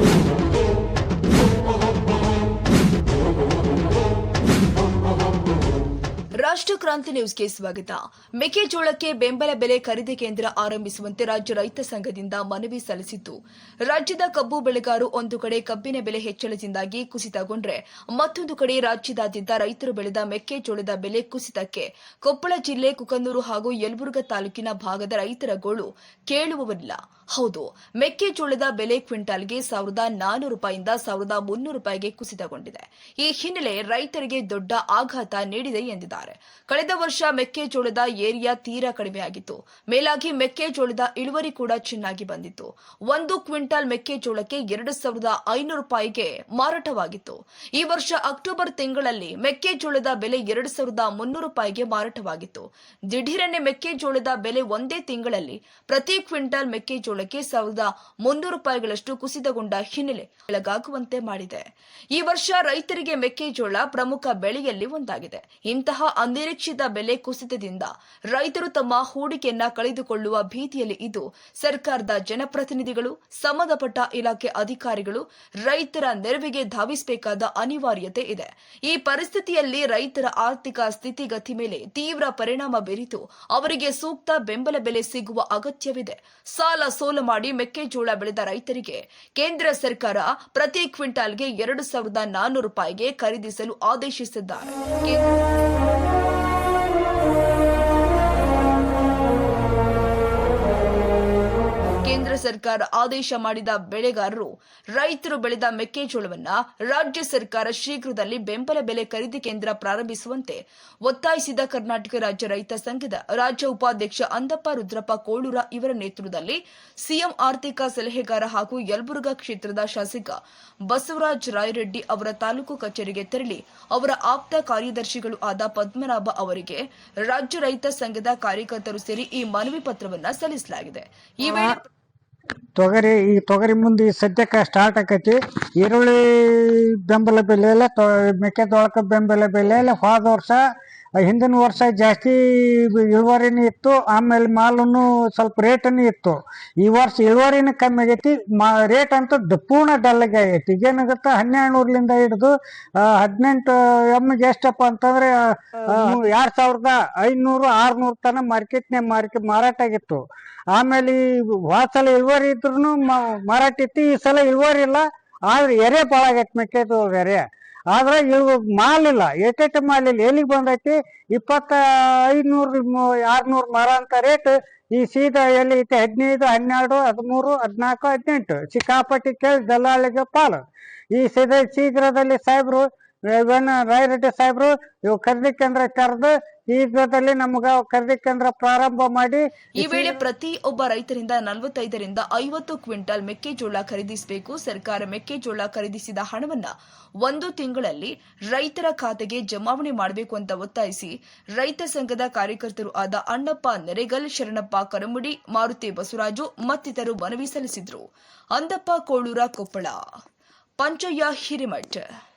you ರಾಷ್ಟ್ರ ಕ್ರಾಂತಿ ನ್ಯೂಸ್ಗೆ ಸ್ವಾಗತ. ಮೆಕ್ಕೆಜೋಳಕ್ಕೆ ಬೆಂಬಲ ಬೆಲೆ ಖರೀದಿ ಕೇಂದ್ರ ಆರಂಭಿಸುವಂತೆ ರಾಜ್ಯ ರೈತ ಸಂಘದಿಂದ ಮನವಿ ಸಲ್ಲಿಸಿದ್ದು ರಾಜ್ಯದ ಕಬ್ಬು ಬೆಳೆಗಾರರು ಒಂದು ಕಡೆ ಕಬ್ಬಿನ ಬೆಲೆ ಹೆಚ್ಚಳದಿಂದಾಗಿ ಕುಸಿತಗೊಂಡ್ರೆ ಮತ್ತೊಂದು ಕಡೆ ರಾಜ್ಯದಾದ್ಯಂತ ರೈತರು ಬೆಳೆದ ಮೆಕ್ಕೆಜೋಳದ ಬೆಲೆ ಕುಸಿತಕ್ಕೆ. ಕೊಪ್ಪಳ ಜಿಲ್ಲೆ ಕುಕನೂರು ಹಾಗೂ ಯಲಬುರ್ಗಾ ತಾಲೂಕಿನ ಭಾಗದ ರೈತರ ಗೋಳು ಕೇಳುವವರಿಲ್ಲ. ಹೌದು, ಮೆಕ್ಕೆಜೋಳದ ಬೆಲೆ ಕ್ವಿಂಟಾಲ್ಗೆ ಸಾವಿರದ ನಾನೂರು ರೂಪಾಯಿಂದ ಸಾವಿರದ ಮುನ್ನೂರು ರೂಪಾಯಿಗೆ ಕುಸಿತಗೊಂಡಿದೆ. ಈ ಹಿನ್ನೆಲೆ ರೈತರಿಗೆ ದೊಡ್ಡ ಆಘಾತ ನೀಡಿದೆ ಎಂದಿದ್ದಾರೆ. ಕಳೆದ ವರ್ಷ ಮೆಕ್ಕೆಜೋಳದ ಏರಿಯಾ ತೀರಾ ಕಡಿಮೆಯಾಗಿತ್ತು. ಮೇಲಾಗಿ ಮೆಕ್ಕೆಜೋಳದ ಇಳುವರಿ ಕೂಡ ಚೆನ್ನಾಗಿ ಬಂದಿತ್ತು. ಒಂದು ಕ್ವಿಂಟಾಲ್ ಮೆಕ್ಕೆಜೋಳಕ್ಕೆ ಎರಡು ಸಾವಿರದ ಐನೂರು ರೂಪಾಯಿಗೆ ಮಾರಾಟವಾಗಿತ್ತು. ಈ ವರ್ಷ ಅಕ್ಟೋಬರ್ ತಿಂಗಳಲ್ಲಿ ಮೆಕ್ಕೆಜೋಳದ ಬೆಲೆ ಎರಡು ಸಾವಿರದ ಮುನ್ನೂರು ರೂಪಾಯಿಗೆ ಮಾರಾಟವಾಗಿತ್ತು. ದಿಢೀರನೆ ಮೆಕ್ಕೆಜೋಳದ ಬೆಲೆ ಒಂದೇ ತಿಂಗಳಲ್ಲಿ ಪ್ರತಿ ಕ್ವಿಂಟಾಲ್ ಮೆಕ್ಕೆಜೋಳಕ್ಕೆ ಸಾವಿರದ ಮುನ್ನೂರು ರೂಪಾಯಿಗಳಷ್ಟು ಕುಸಿತಗೊಂಡ ಹಿನ್ನೆಲೆ ಬೆಳಗಾಗುವಂತೆ ಮಾಡಿದೆ. ಈ ವರ್ಷ ರೈತರಿಗೆ ಮೆಕ್ಕೆಜೋಳ ಪ್ರಮುಖ ಬೆಳೆಯಲ್ಲಿ ಒಂದಾಗಿದೆ. ಇಂತಹ ಅನಿರೀಕ್ಷಿತ ಬೆಲೆ ಕುಸಿತದಿಂದ ರೈತರು ತಮ್ಮ ಹೂಡಿಕೆಯನ್ನ ಕಳೆದುಕೊಳ್ಳುವ ಭೀತಿಯಲ್ಲಿ ಇದ್ದು, ಸರ್ಕಾರದ ಜನಪ್ರತಿನಿಧಿಗಳು, ಸಂಬಂಧಪಟ್ಟ ಇಲಾಖೆ ಅಧಿಕಾರಿಗಳು, ರೈತರ ನೆರವಿಗೆ ಧಾವಿಸಬೇಕಾದ ಅನಿವಾರ್ಯತೆ ಇದೆ. ಈ ಪರಿಸ್ಥಿತಿಯಲ್ಲಿ ರೈತರ ಆರ್ಥಿಕ ಸ್ಥಿತಿಗತಿ ಮೇಲೆ ತೀವ್ರ ಪರಿಣಾಮ ಬೀರಿತು. ಅವರಿಗೆ ಸೂಕ್ತ ಬೆಂಬಲ ಬೆಲೆ ಸಿಗುವ ಅಗತ್ಯವಿದೆ. ಸಾಲ ಸೋಲ ಮಾಡಿ ಮೆಕ್ಕೆಜೋಳ ಬೆಳೆದ ರೈತರಿಗೆ ಕೇಂದ್ರ ಸರ್ಕಾರ ಪ್ರತಿ ಕ್ವಿಂಟಾಲ್ಗೆ ಎರಡು ಸಾವಿರದ ನಾನ್ನೂರು ರೂಪಾಯಿಗೆ ಖರೀದಿಸಲು ಆದೇಶಿಸಿದ್ದಾರೆ. ಸರ್ಕಾರ ಆದೇಶ ಮಾಡಿದ ಬೆಳೆಗಾರರು ರೈತರು ಬೆಳೆದ ಮೆಕ್ಕೆಜೋಳವನ್ನ ರಾಜ್ಯ ಸರ್ಕಾರ ಶೀಘ್ರದಲ್ಲಿ ಬೆಂಬಲ ಬೆಲೆ ಖರೀದಿ ಕೇಂದ್ರ ಪ್ರಾರಂಭಿಸುವಂತೆ ಒತ್ತಾಯಿಸಿದ ಕರ್ನಾಟಕ ರಾಜ್ಯ ರೈತ ಸಂಘದ ರಾಜ್ಯ ಉಪಾಧ್ಯಕ್ಷ ಅಂದಪ್ಪ ರುದ್ರಪ್ಪ ಕೋಳೂರ ಇವರ ನೇತೃತ್ವದಲ್ಲಿ ಸಿಎಂ ಆರ್ಥಿಕ ಸಲಹೆಗಾರ ಹಾಗೂ ಯಲಬುರ್ಗಾ ಕ್ಷೇತ್ರದ ಶಾಸಕ ಬಸವರಾಜ ರಾಯರೆಡ್ಡಿ ಅವರ ತಾಲೂಕು ಕಚೇರಿಗೆ ತೆರಳಿ ಅವರ ಆಪ್ತ ಕಾರ್ಯದರ್ಶಿಗಳು ಆದ ಪದ್ಮನಾಭ ಅವರಿಗೆ ರಾಜ್ಯ ರೈತ ಸಂಘದ ಕಾರ್ಯಕರ್ತರು ಸೇರಿ ಈ ಮನವಿ ಪತ್ರವನ್ನ ಸಲ್ಲಿಸಲಾಗಿದೆ. ಈ ವೇಳೆ ತೊಗರಿ, ಈ ತೊಗರಿ ಮುಂದೆ ಈ ಸದ್ಯಕ್ಕೆ ಸ್ಟಾರ್ಟ್ ಆಕೈತಿ. ಈರುಳ್ಳಿ ಬೆಂಬಲ ಬೆಲೆ ಎಲ್ಲ ತೊ ಮೆಕ್ಕೆಜೋಳಕ್ಕೆ ಬೆಂಬಲ ಬೆಲೆ ಎಲ್ಲ ಹೋದ ವರ್ಷ ಹಿಂದಿನ ವರ್ಷ ಜಾಸ್ತಿ ಇಳುವರಿನೂ ಇತ್ತು ಆಮೇಲೆ ಮಾಲೂ ಸ್ವಲ್ಪ ರೇಟನ್ನು ಇತ್ತು. ಈ ವರ್ಷ ಇಳುವರಿನೂ ಕಮ್ಮಿ ಆಗೈತಿ ಮಾ ರೇಟ್ ಅಂತೂ ಪೂರ್ಣ ಡಲ್ಲಾಗಿ ಆಗೈತಿ. ಈಗೇನಾಗುತ್ತೆ ಹನ್ನೆರಡು ನೂರಲಿಂದ ಹಿಡಿದು ಹದಿನೆಂಟು ಎಮ್ಗೆ ಎಷ್ಟಪ್ಪ ಅಂತಂದ್ರೆ ಎರಡು ಸಾವಿರದ ಐನೂರು ಆರ್ನೂರು ತನ ಮಾರ್ಕೆಟ್ನೇ ಮಾರ್ಕೆಟ್ ಮಾರಾಟ ಆಗಿತ್ತು. ಆಮೇಲೆ ಈ ಸಲ ಇಳುವರಿ ಇದ್ರು ಮಾರಾಟ ಇತ್ತು ಈ ಸಲ ಇಳುವರಿ ಇಲ್ಲ. ಆದ್ರೆ ಎರೆ ಭಾಳ ಆಗೈತೆ ಎರೆ. ಆದ್ರೆ ಇವು ಮಾಲ್ ಇಲ್ಲ. ಏಟೇಟ ಮಾಲ್ ಇಲ್ಲ. ಎಲ್ಲಿಗೆ ಬಂದೈತಿ? ಇಪ್ಪತ್ತ ಐನೂರು ಆರ್ನೂರು ಮರ ಅಂತ ರೇಟ್ ಈ ಸೀದಾ ಎಲ್ಲಿ ಐತಿ? ಹದಿನೈದು, ಹನ್ನೆರಡು, ಹದಿಮೂರು, ಹದಿನಾಲ್ಕು, ಹದಿನೆಂಟು. ಸಿಕ್ಕಾಪಟ್ಟಿ ಕೇಳಿ ದಲ್ಲಾಳಿಗೆ ಪಾಲು. ಈ ಸೀದಾ ಶೀಘ್ರದಲ್ಲಿ ಸಾಹೇಬ್ರು ಇವನ್ ರಾಯರೆಡ್ಡಿ ಸಾಹೇಬ್ರು, ಇವು ಖರೀದಿ ಕೇಂದ್ರ ಕರೆದು ಶೀಘ್ರದಲ್ಲಿ ನಮಗ ಖರೀದಿ ಕೇಂದ್ರ ಪ್ರಾರಂಭ ಮಾಡಿ ಈ ವೇಳೆ ಪ್ರತಿ ಒಬ್ಬ ರೈತರಿಂದ ನಲವತ್ತೈದರಿಂದ ಐವತ್ತು ಕ್ವಿಂಟಲ್ ಮೆಕ್ಕೆಜೋಳ ಖರೀದಿಸಬೇಕು. ಸರ್ಕಾರ ಮೆಕ್ಕೆಜೋಳ ಖರೀದಿಸಿದ ಹಣವನ್ನ ಒಂದು ತಿಂಗಳಲ್ಲಿ ರೈತರ ಖಾತೆಗೆ ಜಮಾವಣೆ ಮಾಡಬೇಕು ಅಂತ ಒತ್ತಾಯಿಸಿ ರೈತ ಸಂಘದ ಕಾರ್ಯಕರ್ತರು ಆದ ಅಣ್ಣಪ್ಪ ನೆರೆಗಲ್, ಶರಣಪ್ಪ ಕರಮುಡಿ, ಮಾರುತಿ ಬಸವರಾಜು ಮತ್ತಿತರರು ಮನವಿ ಸಲ್ಲಿಸಿದ್ರು. ಅಂದಪ್ಪ ಕೋಳೂರ ಕೊಪ್ಪಳ. ಪಂಚಯ್ಯ ಹಿರೇಮಠ್.